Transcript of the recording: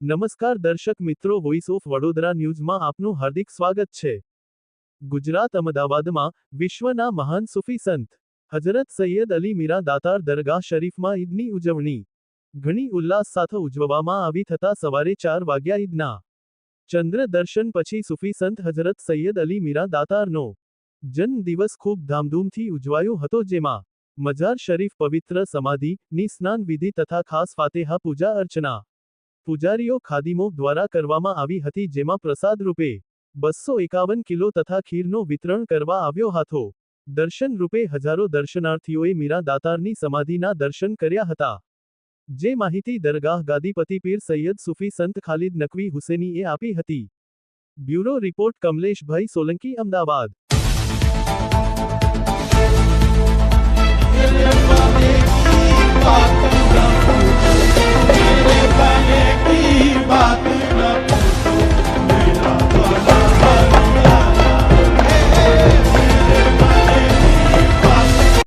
નમસ્કાર દર્શક મિત્રો વોઇસ ઓફ વડોદરા ન્યૂઝમાં આપનું હાર્દિક સ્વાગત છે. ગુજરાત અમદાવાદમાં વિશ્વના મહાન સૂફી સંત હજરત સૈયદ અલી મીરા દાતાર દરગાહ શરીફમાં ઈદની ઉજવણી. ઘણી ઉલ્લાસ સાથે ઉજવવામાં આવી થતા સવારે ચાર વાગ્યા ઈદના. ચંદ્ર દર્શન પછી સૂફી સંત હજરત સૈયદ અલી મીરા દાતારનો જન્મદિવસ ખૂબ ધામધૂમથી ઉજવાયો હતો, જેમાં મજાર શરીફ પવિત્ર સમાધિ ની સ્નાન વિધિ તથા ખાસ ફાતેહા, પૂજા અર્ચના પૂજારીઓ ખાદીમો દ્વારા કરવામાં આવી હતી જેમાં પ્રસાદ રૂપે બસો એકાવન કિલો તથા ખીરનો વિતરણ કરવા આવ્યો હતો. દર્શન રૂપે હજારો દર્શનાર્થીઓએ મીરા દાતારની સમાધિના દર્શન કર્યા હતા. જે માહિતી દરગાહ ગાદીપતિ પીર સૈયદ સુફી સંત ખાલિદ નકવી હુસેનીએ આપી હતી. Bureau report Kamleshbhai Solanki Ahmedabad.